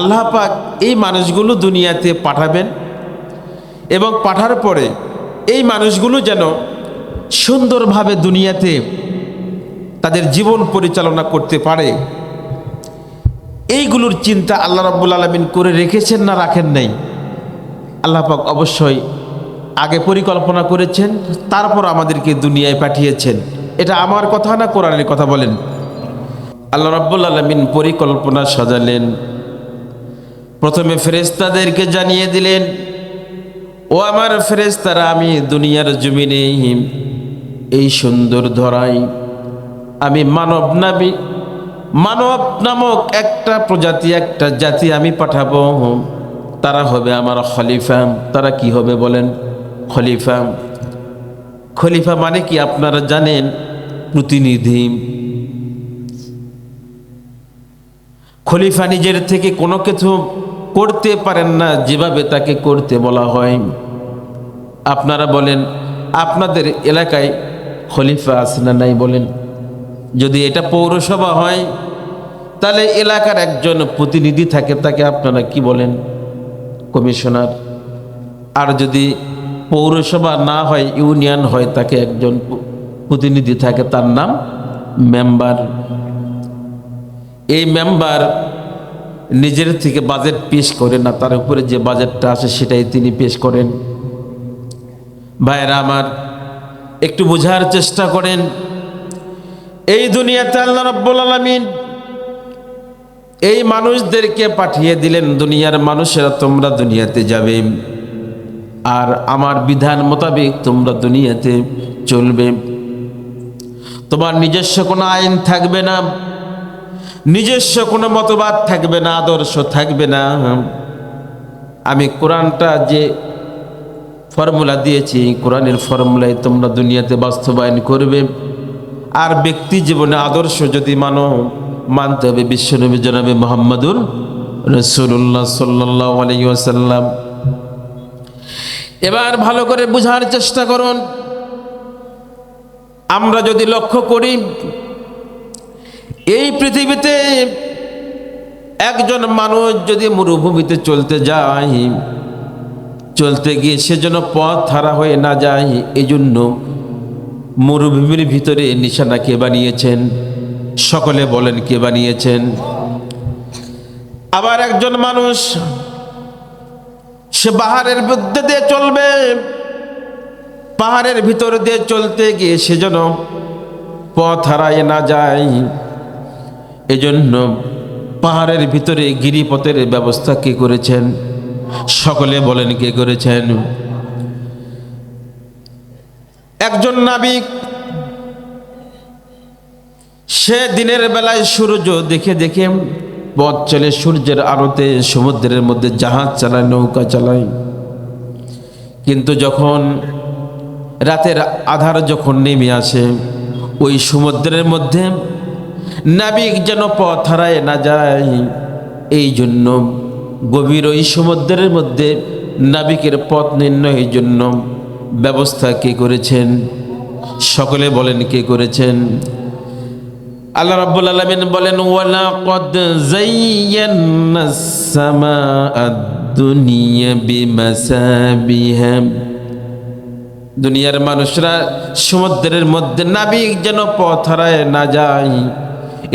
আল্লাহ পাক এই মানুষগুলো দুনিয়াতে পাঠাবেন এবং পাঠার পরে এই মানুষগুলো যেন সুন্দরভাবে দুনিয়াতে তাদের জীবন পরিচালনা করতে পারে। এইগুলোর চিন্তা আল্লাহ রাব্বুল আলমিন করে রেখেছেন না রাখেন নাই। আল্লাহ পাক অবশ্যই আগে পরিকল্পনা করেছেন, তারপর আমাদেরকে দুনিয়ায় পাঠিয়েছেন। এটা আমার কথা না কোরআনের কথা বলেন? আল্লাহ রাব্বুল আলমিন পরিকল্পনা সাজালেন। প্রথমে ফেরেস্তাদেরকে জানিয়ে দিলেন, ও আমার ফেরেস্তারা আমি দুনিয়ার জমিনে এই সুন্দর ধরাই। আমি মানব নাবি মানব নামক একটা প্রজাতি, একটা জাতি আমি পাঠাবো। তারা হবে আমার খলিফা। তারা কি হবে বলেন? খলিফা। খলিফা মানে কি আপনারা জানেন? প্রতিনিধি। খলিফা নিজের থেকে কোনো কিছু করতে পারেন না, যেভাবে তাকে করতে বলা হয়। আপনারা বলেন, আপনাদের এলাকায় খলিফা আছে না নাই বলেন? যদি এটা পৌরসভা হয়, তাহলে এলাকার একজন প্রতিনিধি থাকে, তাকে আপনারা কি বলেন? কমিশনার। আর যদি পৌরসভা না হয়, ইউনিয়ন হয়, তাকে একজন প্রতিনিধি থাকে, তার নাম মেম্বার। এই মেম্বার নিজের থেকে বাজেট পেশ করেন না, তার উপরে যে বাজেটটা আসে সেটাই তিনি পেশ করেন। ভাইরা আমার, একটু বোঝার চেষ্টা করেন, এই দুনিয়াতে আল্লাহ রব্বুল আলমিন এই মানুষদেরকে পাঠিয়ে দিলেন, দুনিয়ার মানুষেরা তোমরা দুনিয়াতে যাবে আর আমার বিধান মোতাবেক তোমরা দুনিয়াতে চলবে। তোমার নিজস্ব কোনো আইন থাকবে না। নিজস্ব কোনো মতবাদ থাকবে না, আদর্শ থাকবে না। আমি কোরআনটা যে ফর্মুলা দিয়েছি, কোরআনের ফর্মুলায় তোমরা দুনিয়াতে বাস্তবায়ন করবে। আর ব্যক্তি জীবনে আদর্শ যদি মানো, মানতে হবে বিশ্বনবী জনাবে মোহাম্মদুর রসুল্লাহ সাল্লাহ আলাইসাল্লাম এবার ভালো করে বুঝার চেষ্টা করুন। আমরা যদি লক্ষ্য করি এই পৃথিবীতে একজন মানুষ যদি মরুভূমিতে চলতে যায়, চলতে গিয়ে সে যেন পথ হারা হয়ে না যায় এই জন্য মরুভূমির ভিতরে নিশানা কে বানিয়েছেন? সকলে বলেন কে বানিয়েছেন? আবার একজন মানুষ সে পাহাড়ের মধ্যে দিয়ে চলবে, পাহাড়ের ভিতর দিয়ে চলতে গিয়ে সে যেন পথ হারায় না যায়। এজন্য পাহাড়ের ভিতরে গিরিপথের ব্যবস্থা কে করেছেন? সকলে বলেন কে করেছেন? একজন নাবিক সে দিনের বেলায় সূর্য দেখে দেখে পথ চলে সূর্যের আলোতে সমুদ্রের মধ্যে জাহাজ চালায়, নৌকা চালায়। কিন্তু যখন রাতের আধার যখন নেমে আসে, ওই সমুদ্রের মধ্যে নাবিক যেন পথ হারায় না যায়। এই জন্য গভীর ওই সমুদ্রের মধ্যে নাবিকের পথ নির্ণয়ের জন্য ব্যবস্থা কে করেছেন? সকলে বলেন কে করেছেন? আল্লাহ রাব্বুল আলামিন বলেন ওয়ালা কদ দুনিয়া দুনিয়ার মানুষরা সমুদ্রের মধ্যে নাবিক যেন পথ হারায় না যায়।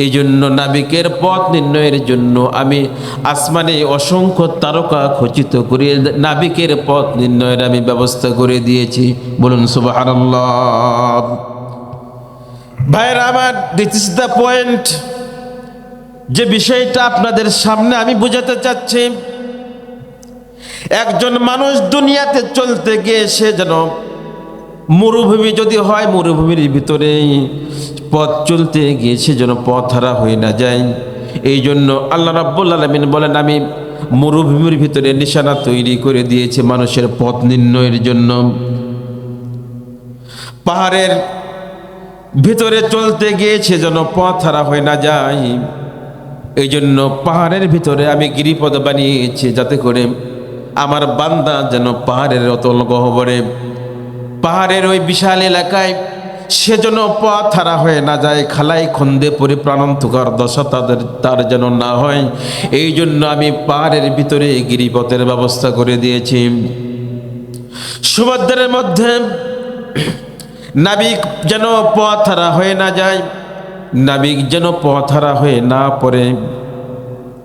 এই জন্য নাবিকের পথ নির্ণয়ের জন্য আমি আসমানে অসংখ্য তারকা খচিত করে নাবিকের পথ নির্ণয়ের আমি ব্যবস্থা করে দিয়েছি। বলুন সুবাহ ভাইয়ের আমার দিস ইস দ্য পয়েন্ট যে বিষয়টা আপনাদের সামনে আমি বোঝাতে চাচ্ছি। একজন মানুষ দুনিয়াতে চলতে গিয়ে সে যেন মরুভূমি যদি হয়, মরুভূমির ভিতরে পথ চলতে গিয়ে সে যেন পথ হারা হয়ে না যায়। এই জন্য আল্লাহ রাব্বুল আলমিন বলেন, আমি মরুভূমির ভিতরে নিশানা তৈরি করে দিয়েছি মানুষের পথ নির্ণয়ের জন্য। পাহাড়ের ভিতরে চলতে গিয়েছে যেন পথ হারা হয়ে না যায়। এই জন্য পাহাড়ের ভিতরে আমি গিরিপদ বানিয়েছি যাতে করে আমার বান্দা যেন পাহাড়ের অতল গহবরে পাহাড়ের ওই বিশাল এলাকায় সেজন্য পথ হারা হয়ে না যায়, খালাই খন্দে পরিপ্রাণান্তকর দশা তাদের, তার যেন না হয়। এই জন্য আমি পাহাড়ের ভিতরে গিরিপথের ব্যবস্থা করে দিয়েছি। সমুদ্রের মধ্যে নাবিক যেন পথ হারা হয়ে না যায়, নাবিক যেন পথ হারা হয়ে না পড়ে।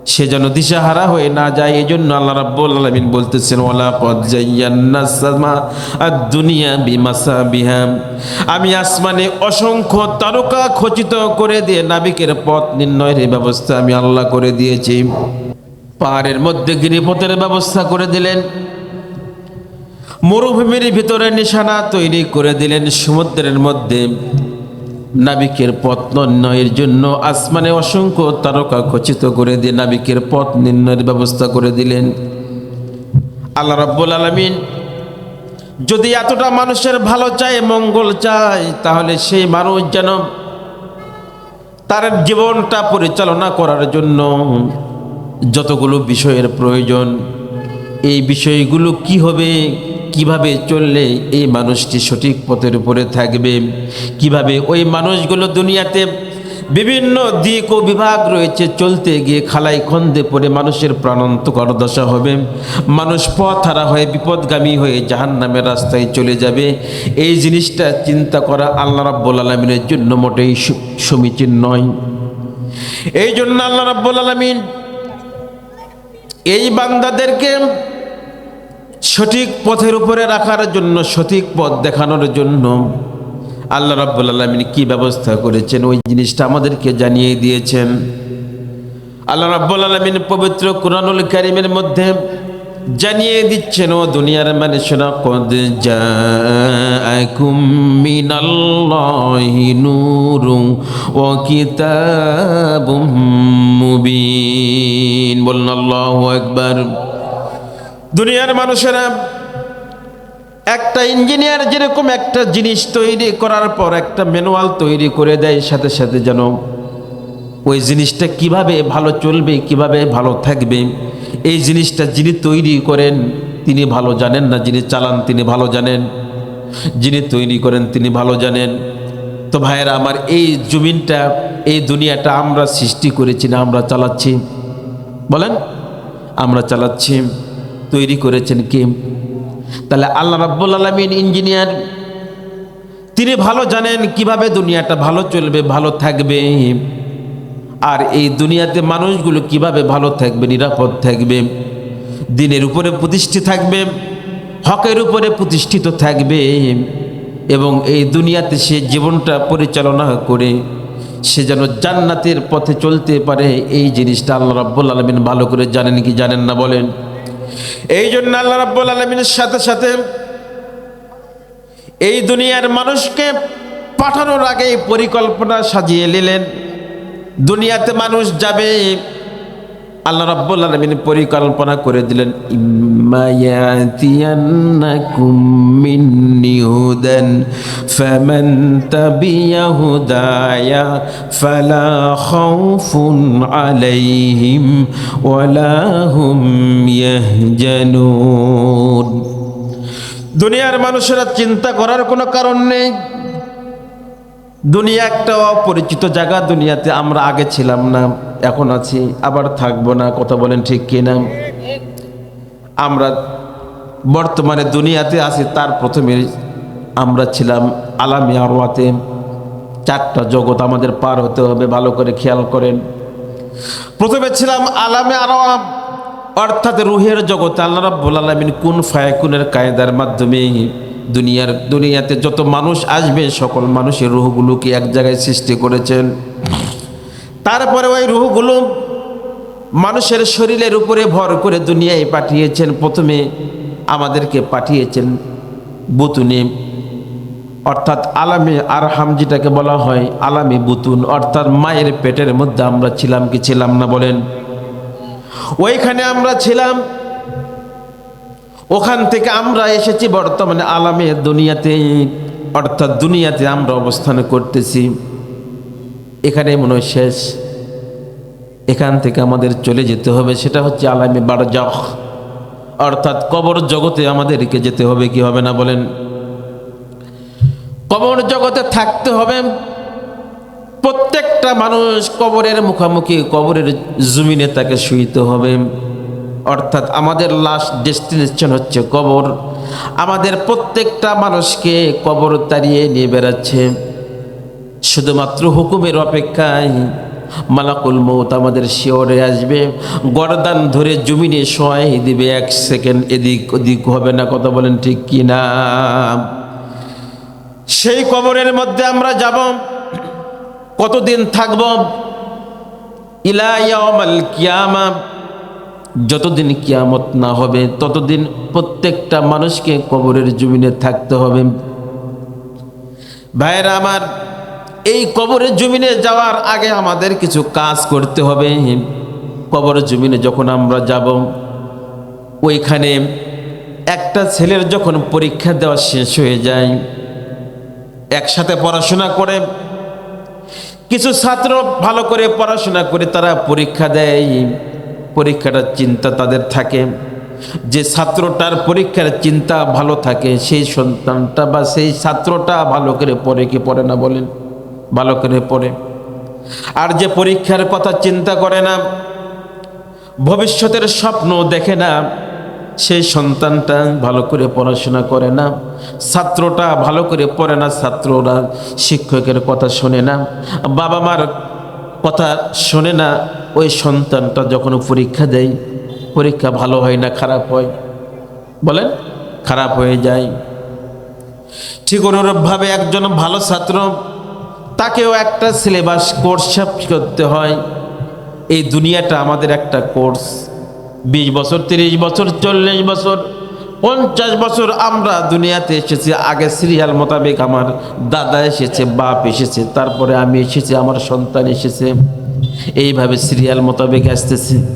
সে যেন দিশাহারা হয়ে না যায় এই জন্য আল্লাহ রাব্বুল আলামিন বলতেছেন, ওয়ালা কদ জায়্যান্না সামা আদ-দুনিয়া বিমাসাবিহা। আমি আসমানে অসংখ্য তারকা খচিত করে দিয়ে নাবিকের পথ নির্ণয়ের ব্যবস্থা আমি আল্লাহ করে দিয়েছি। পাহাড়ের মধ্যে গিরিপথের ব্যবস্থা করে দিলেন। মরুভূমির ভিতরে নিশানা তৈরি করে দিলেন। সমুদ্রের মধ্যে নাবিকের পথ নির্ণয়ের জন্য আসমানে অসংখ্য তারকা খচিত করে দিয়ে নাবিকের পথ নির্ণয়ের ব্যবস্থা করে দিলেন। আল্লাহ রাব্বুল আলামিন যদি এতটা মানুষের ভালো চায়, মঙ্গল চায়, তাহলে সেই মানুষ যেন তার জীবনটা পরিচালনা করার জন্য যতগুলো বিষয়ের প্রয়োজন, এই বিষয়গুলো কি হবে? কীভাবে চললে এই মানুষটি সঠিক পথের উপরে থাকবে? কীভাবে ওই মানুষগুলো দুনিয়াতে বিভিন্ন দিক ও বিভাগ রয়েছে, চলতে গিয়ে খালাই খন্দে পড়ে মানুষের প্রাণান্তকর দশা হবে। মানুষ পথ হারা হয়ে, বিপদগামী হয়ে জাহান নামের রাস্তায় চলে যাবে। এই জিনিসটা চিন্তা করা আল্লাহ রাব্বুল আলমিনের জন্য মোটেই সমীচীন নয়। এই জন্য আল্লাহ রাব্বুল আলমিন এই বান্দাদেরকে সঠিক পথের উপরে রাখার জন্য, সঠিক পথ দেখানোর জন্য আল্লাহ রাব্বুল আলমিন কি ব্যবস্থা করেছেন? ওই জিনিসটা আমাদেরকে জানিয়ে দিয়েছেন। আল্লাহ রাব্বুল আলমিন পবিত্র কুরআনুল কারিমের মধ্যে জানিয়ে দিচ্ছেন, ও দুনিয়ার মানুষরা, কদ জাআকুম মিনাল্লাহি নূরুন ওয়া দুনিয়ার মানুষেরা একটা ইঞ্জিনিয়ার যেরকম একটা জিনিস তৈরি করার পর একটা ম্যানুয়াল তৈরি করে দেয়, সাথে সাথে যেন ওই জিনিসটা কীভাবে ভালো চলবে, কীভাবে ভালো থাকবে। এই জিনিসটা যিনি তৈরি করেন, তিনি ভালো জানেন না, যিনি চালান, তিনি ভালো জানেন। যিনি তৈরি করেন, তিনি ভালো জানেন। তো ভাইয়েরা, আমার এই জমিনটা, এই দুনিয়াটা আমরা সৃষ্টি করেছি না, আমরা চালাচ্ছি। বলেন, আমরা চালাচ্ছি। তৈরি করেছেন কে? তাহলে আল্লাহ রাব্বুল আলমিন ইঞ্জিনিয়ার তিনি ভালো জানেন কীভাবে দুনিয়াটা ভালো চলবে, ভালো থাকবে। আর এই দুনিয়াতে মানুষগুলো কীভাবে ভালো থাকবে, নিরাপদ থাকবে, দিনের উপরে প্রতিষ্ঠিত থাকবে, হকের উপরে প্রতিষ্ঠিত থাকবে এবং এই দুনিয়াতে সে জীবনটা পরিচালনা করে, সে যেন জান্নাতের পথে চলতে পারে, এই জিনিসটা আল্লাহ রাব্বুল আলমিন ভালো করে জানেন কি জানেন না বলেন? এই জন্য আল্লাহ রাব্বুল আলমিনের সাথে সাথে এই দুনিয়ার মানুষকে পাঠানোর আগে পরিকল্পনা সাজিয়ে নিলেন। দুনিয়াতে মানুষ যাবে, আল্লাহ রাব্বুল আলামিন পরিকল্পনা করে দিলেন, ইম্মা ইয়াতিয়ান্নাকুম মিন্নি হুদান, ফামান তাবিয়া হুদায়া, ফালা খাউফুন আলাইহিম, ওয়ালা হুম দুনিয়ার মানুষেরা চিন্তা করার কোনো কারণ নেই। দুনিয়া একটা অপরিচিত জায়গা, দুনিয়াতে আমরা আগে ছিলাম না, এখন আছি, আবার থাকব না, কথা বলেন ঠিক কিনা? আমরা বর্তমানে দুনিয়াতে আছি, তার প্রথমে আমরা ছিলাম আলামি আরওয়াতে চারটা জগৎ আমাদের পার হতে হবে, ভালো করে খেয়াল করেন। প্রথমে ছিলাম আলামে আরওয়া অর্থাৎ রুহের জগতে আল্লাহ রাব্বুল আলামিন কুন ফায়াকুনের কায়দার মাধ্যমে দুনিয়ার, দুনিয়াতে যত মানুষ আসবে, সকল মানুষের রুহগুলোকে এক জায়গায় সৃষ্টি করেছেন। তারপরে ওই রুহগুলো মানুষের শরীরের উপরে ভর করে দুনিয়ায় পাঠিয়েছেন। প্রথমে আমাদেরকে পাঠিয়েছেন বুতুনে, অর্থাৎ আলামে আর হাম যেটাকে বলা হয়, আলামে বুতুন, অর্থাৎ মায়ের পেটের মধ্যে আমরা ছিলাম কি ছিলাম না বলেন। ওইখানে আমরা ছিলাম। ওখান থেকে আমরা এসেছি বর্তমানে আলামে দুনিয়াতে, অর্থাৎ দুনিয়াতে আমরা অবস্থান করতেছি। এখানে মনে হয় শেষ। এখান থেকে আমাদের চলে যেতে হবে, সেটা হচ্ছে আলামে বারজাহ। অর্থাৎ কবর জগতে আমাদেরকে যেতে হবে, কি হবে না বলেন? কবর জগতে থাকতে হবে। প্রত্যেকটা মানুষ কবরের মুখোমুখি, কবরের জমিনে তাকে শুইতে হবে। অর্থাৎ আমাদের লাস্ট ডেস্টিনেশন হচ্ছে কবর। আমাদের প্রত্যেকটা মানুষকে কবর তাড়িয়ে নিয়ে বেড়াচ্ছে। শুধুমাত্র হুকুমের অপেক্ষায় মালাকুল মৌত আমাদের শিওরে আসবে। গরদান ধরে জমিনে শোয়াই দিবে, এক সেকেন্ড এদিক ওদিক হবে না, কথা বলেন ঠিক কি না সেই কবরের মধ্যে আমরা যাব। কতদিন থাকব? ইলায়ামাল কিয়ামা। যতদিন কিয়ামত না হবে, ততদিন প্রত্যেকটা মানুষকে কবরের জমিনে থাকতে হবে। ভাইরা আমার, এই কবরের জমিনে যাওয়ার আগে আমাদের কিছু কাজ করতে হবে। কবরের জমিনে যখন আমরা যাব, ওইখানে একটা ছেলের যখন পরীক্ষা দেওয়া শেষ হয়ে যায়, একসাথে পড়াশোনা করে কিছু ছাত্র ভালো করে পড়াশোনা করে তারা পরীক্ষা দেয়, পরীক্ষাটার চিন্তা তাদের থাকে। যে ছাত্রটার পরীক্ষার চিন্তা ভালো থাকে, সেই সন্তানটা বা সেই ছাত্রটা ভালো করে পড়ে কি পড়ে না বলেন? ভালো করে পড়ে। আর যে পরীক্ষার কথা চিন্তা করে না, ভবিষ্যতের স্বপ্ন দেখে না সেই সন্তানটা ভালো করে পড়াশোনা করে না, ছাত্রটা ভালো করে পড়ে না, ছাত্ররা শিক্ষকের কথা শোনে না, বাবা মার কথা শোনে না, ওই সন্তানটা যখন পরীক্ষা দেয়, পরীক্ষা ভালো হয় না, খারাপ হয়, বলেন, খারাপ হয়ে যায়। ঠিক অনুরূপভাবে একজন ভালো ছাত্র, তাকেও একটা সিলেবাস কোর্স করতে হয়। এই দুনিয়াটা আমাদের একটা কোর্স বিশ বছর, তিরিশ বছর, চল্লিশ বছর, পঞ্চাশ বছর আমরা দুনিয়াতে এসেছি। আগে সিরিয়াল মোতাবেক আমার দাদা এসেছে, বাপ এসেছে, তারপরে আমি এসেছি, আমার সন্তান এসেছে। এইভাবে সিরিয়াল মোতাবেক আসতেছি।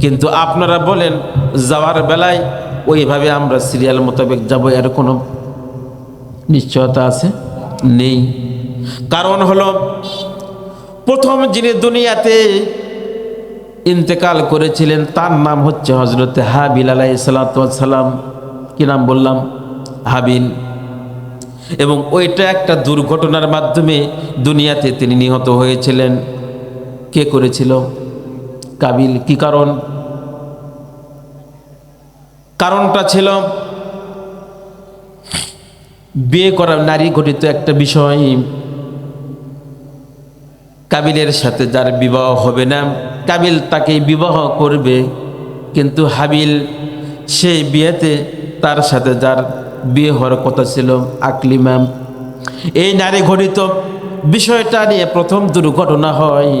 কিন্তু আপনারা বলেন, যাওয়ার বেলায় ওইভাবে আমরা সিরিয়াল মোতাবেক যাব এর কোনো নিশ্চয়তা আছে? নেই। কারণ হলো, প্রথম যিনি দুনিয়াতে ইন্তেকাল করেছিলেন, তার নাম হচ্ছে হজরত হাবিল আলাই সালাম কি নাম বললাম? হাবিল। এবং ওইটা একটা দুর্ঘটনার মাধ্যমে দুনিয়াতে তিনি নিহত হয়েছিলেন। কে করেছিল? কাবিল। কি কারণ? কারণটা ছিল, বিয়ে করা নারী ঘটিত একটা বিষয় কাবিলের সাথে যার বিবাহ হবে না, কাবিল তাকে বিবাহ করবে। কিন্তু হাবিল সেই বিয়েতে তার সাথে যার বিয়ে হওয়ার কথা ছিল আকলিমাম এই নারী ঘটিত বিষয়টা নিয়ে প্রথম দুর্ঘটনা হয়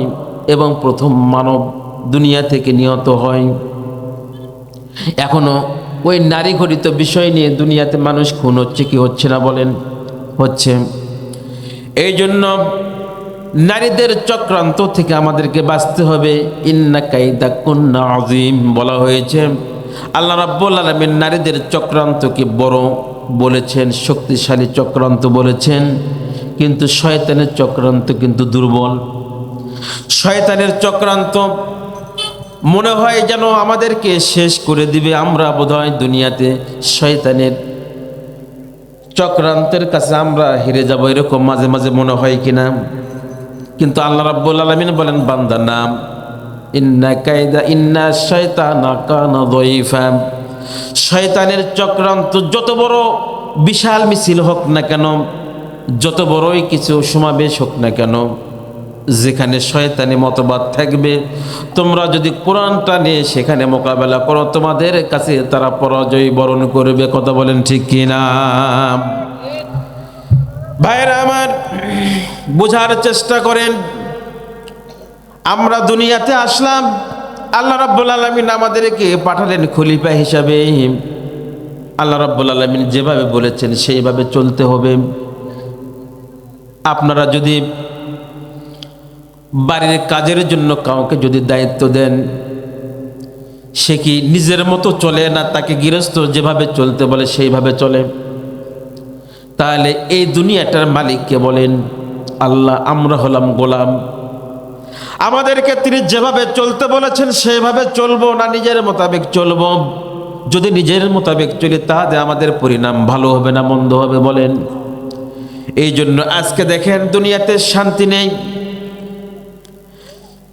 এবং প্রথম মানব দুনিয়া থেকে নিহত হয়। এখনও ওই নারী ঘটিত বিষয় নিয়ে দুনিয়াতে মানুষ খুন হচ্ছে কি হচ্ছে না বলেন, হচ্ছে। এই জন্য নারীদের চক্রান্ত থেকে আমাদেরকে বাঁচতে হবে। ইন্না কাইদা কন্যা আজিম বলা হয়েছে। আল্লাহ রাব্বুল আলমের নারীদের চক্রান্তকে বড় বলেছেন, শক্তিশালী চক্রান্ত বলেছেন। কিন্তু শয়তানের চক্রান্ত কিন্তু দুর্বল। শয়তানের চক্রান্ত মনে হয় যেন আমাদেরকে শেষ করে দিবে। আমরা বোধহয় দুনিয়াতে শয়তানের চক্রান্তের কাছে আমরা হেরে যাব, এরকম মাঝে মাঝে মনে হয় কিনা। কিন্তু আল্লাহ রাব্বুল আলামিন বলেন, বান্দা, নাম। ইন্না কায়দা ইন্না শয়তানা কানা দাইফা। শয়তানের চক্রান্ত যত বড় বিশাল মিছিল হোক না কেন, যত বড়ই কিছু সমাবেশ হোক না কেন, যেখানে শয়তানি মতবাদ থাকবে, তোমরা যদি কোরআনটা নিয়ে সেখানে মোকাবেলা করো, তোমাদের কাছে তারা পরাজয় বরণ করবে। কথা বলেন ঠিক কিনা? ভাইরা আমার বোঝার চেষ্টা করেন। আমরা দুনিয়াতে আসলাম, আল্লাহ রাব্বুল আলমিন আমাদেরকে পাঠালেন খলিফা হিসাবে। আল্লাহ রাব্বুল আলমিন যেভাবে বলেছেন, সেইভাবে চলতে হবে। আপনারা যদি বাড়ির কাজের জন্য কাউকে যদি দায়িত্ব দেন, সে কি নিজের মতো চলে না তাকে গৃহস্থ যেভাবে চলতে বলে সেইভাবে চলে? তাহলে এই দুনিয়াটার মালিককে বলেন আল্লাহ আমরা হলাম গোলাম। আমাদেরকে তিনি যেভাবে চলতে বলেছেন, সেভাবে চলবো না নিজের মোতাবেক চলবো। যদি নিজের মোতাবেক চলি, তাহলে আমাদের পরিণাম ভালো হবে না, মন্দ হবে বলেন। এই জন্য আজকে দেখেন, দুনিয়াতে শান্তি নেই।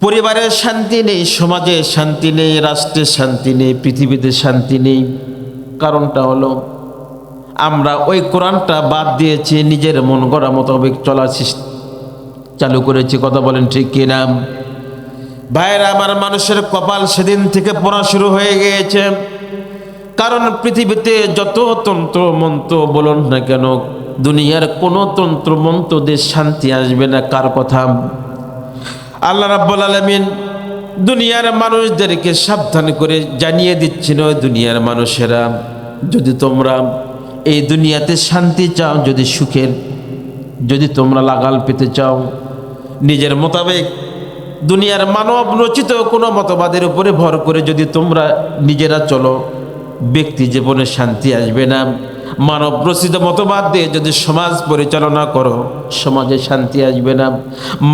পরিবারের শান্তি নেই, সমাজে শান্তি নেই, রাষ্ট্রে শান্তি নেই, পৃথিবীতে শান্তি নেই। কারণটা হলো, আমরা ওই কোরআনটা বাদ দিয়েছি, নিজের মন গড়া মোতাবেক চলার চালু করেছি, কথা বলেন ঠিক কিনা? ভাইয়েরা আমার মানুষের কপাল সেদিন থেকে পড়া শুরু হয়ে গিয়েছে। কারণ পৃথিবীতে যত তন্ত্র মন্ত্র বলুন না কেন, দুনিয়ার কোনো তন্ত্র মন্ত্র দিয়ে শান্তি আসবে না, কার কথা? আল্লাহ রাব্বুল আলামিন দুনিয়ার মানুষদেরকে সাবধান করে জানিয়ে দিচ্ছেন, ওই দুনিয়ার মানুষেরা, যদি তোমরা এই দুনিয়াতে শান্তি চাও, যদি সুখের, যদি তোমরা লাগাল পেতে চাও নিজের মোতাবেক দুনিয়ার মানব রচিত কোনো মতবাদের উপরে ভর করে যদি তোমরা নিজেরা চলো, ব্যক্তি জীবনে শান্তি আসবে না। মানব রচিত মতবাদ দিয়ে যদি সমাজ পরিচালনা করো, সমাজে শান্তি আসবে না।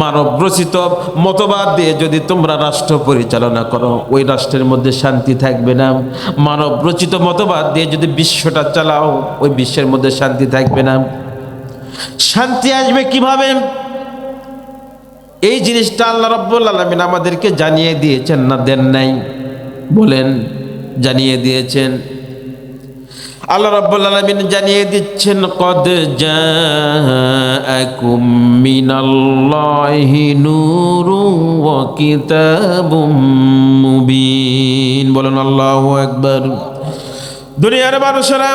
মানব রচিত মতবাদ দিয়ে যদি তোমরা রাষ্ট্র পরিচালনা করো, ওই রাষ্ট্রের মধ্যে শান্তি থাকবে না। মানব রচিত মতবাদ দিয়ে যদি বিশ্বটা চালাও, ওই বিশ্বের মধ্যে শান্তি থাকবে না। শান্তি আসবে কীভাবে? এই জিনিসটা আল্লাহ রব্বুল আলমিন আমাদেরকে জানিয়ে দিয়েছেন না দেন নাই? বলেন, জানিয়ে দিয়েছেন। আল্লাহ রাব্বুল আলামিন জানিয়ে দিচ্ছেন, কদ মুবিন। বলেন, আল্লাহু আকবার। দুনিয়ার মানুষেরা,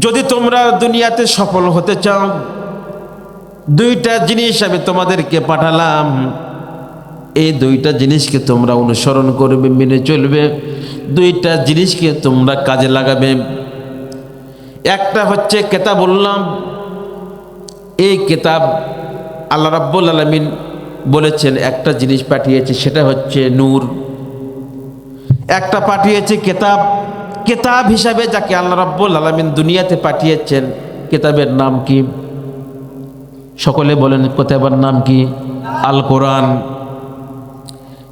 যদি তোমরা দুনিয়াতে সফল হতে চাও দুইটা জিনিস আমি তোমাদেরকে পাঠালাম। এই দুইটা জিনিসকে তোমরা অনুসরণ করবে, মেনে চলবে। দুইটা জিনিসকে তোমরা কাজে লাগাবে। একটা হচ্ছে কেতাব বললাম এই কেতাব আল্লাহ রাব্বুল আলমিন বলেছেন, একটা জিনিস পাঠিয়েছে, সেটা হচ্ছে নূর। একটা পাঠিয়েছে কেতাব। কেতাব হিসাবে যাকে আল্লাহ রাব্বুল আলমিন দুনিয়াতে পাঠিয়েছেন, কেতাবের নাম কি? সকলে বলেন কেতাবের নাম কি? আল কোরআন।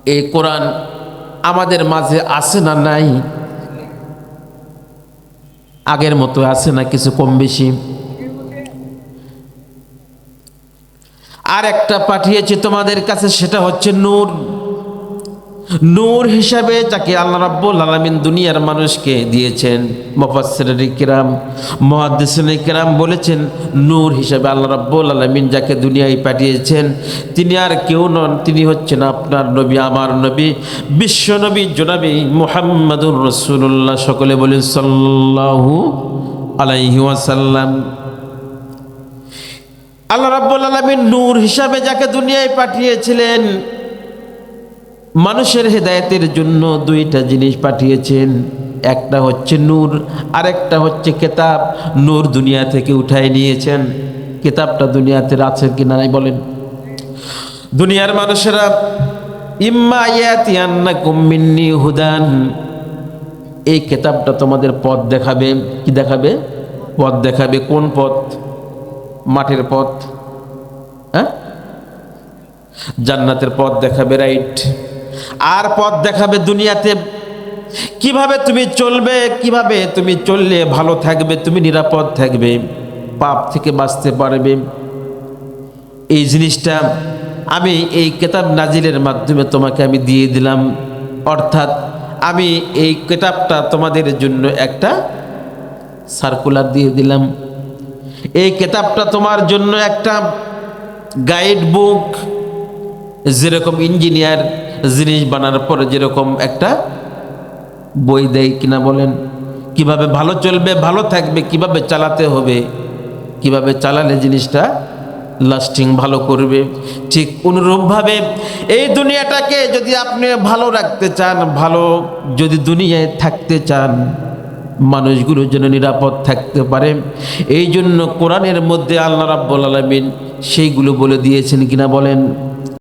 এই কোরআন আমাদের মাঝে আছে না নাই? আগের মতো আছে না কিছু কম বেশি? আর একটা পাঠিয়েছি তোমাদের কাছে, সেটা হচ্ছে নূর। নূর হিসাবে যাকে আল্লাহ রাব্বুল আলামিন দুনিয়ার মানুষকে দিয়েছেন মুফাসসিরিন কিরাম মুহাদ্দিসিন কিরাম বলেছেন, নূর হিসাবে আল্লাহ রাব্বুল আলামিন যাকে দুনিয়ায় পাঠিয়েছেন, তিনি আর কেউ নন, তিনি হচ্ছেন আপনার নবী, আমার নবী, বিশ্ব নবী, জনাবি মুহাম্মাদুর রাসূলুল্লাহ। সকলে বলেন, সাল্লাল্লাহু আলাইহি ওয়াসাল্লাম। আল্লাহ রাব্বুল আলামিন নূর হিসাবে যাকে দুনিয়ায় পাঠিয়েছিলেন মানুষের হেদায়েতের জন্য দুইটা জিনিস পাঠিয়েছেন। একটা হচ্ছে নূর, আরেকটা হচ্ছে কেতাব। নূর দুনিয়া থেকে উঠাই নিয়েছেন। কেতাবটা দুনিয়াতে আছে কিনা নাই বলেন। দুনিয়ার মানুষেরা, ইম্মা ইয়াতিয়ান্নাকুম মিন্নি হুদান। এই কেতাবটা তোমাদের পথ দেখাবে। কি দেখাবে? পথ দেখাবে কোন পথ? মাঠের পথ। হ্যাঁ? জান্নাতের পথ দেখাবে, রাইট। আর পথ দেখাবে দুনিয়াতে। কীভাবে তুমি চলবে, কীভাবে তুমি চললে ভালো থাকবে, তুমি নিরাপদ থাকবে, পাপ থেকে বাঁচতে পারবে। এই জিনিসটা আমি এই কেতাব নাজিলের মাধ্যমে তোমাকে আমি দিয়ে দিলাম। অর্থাৎ আমি এই কেতাবটা তোমাদের জন্য একটা সার্কুলার দিয়ে দিলাম। এই কেতাবটা তোমার জন্য একটা গাইড বুক যেরকম ইঞ্জিনিয়ার জিনিস বানার পরে যেরকম একটা বই দেয় কিনা বলেন, কীভাবে ভালো চলবে, ভালো থাকবে, কীভাবে চালাতে হবে, কীভাবে চালালে জিনিসটা লাস্টিং ভালো করবে, ঠিক অনুরূপভাবে এই দুনিয়াটাকে যদি আপনি ভালো রাখতে চান, ভালো যদি দুনিয়ায় থাকতে চান মানুষগুলোর জন্য নিরাপদ থাকতে পারে। এই জন্য কোরআনের মধ্যে আল্লাহ রাব্বুল আলামিন সেইগুলো বলে দিয়েছেন কিনা বলেন?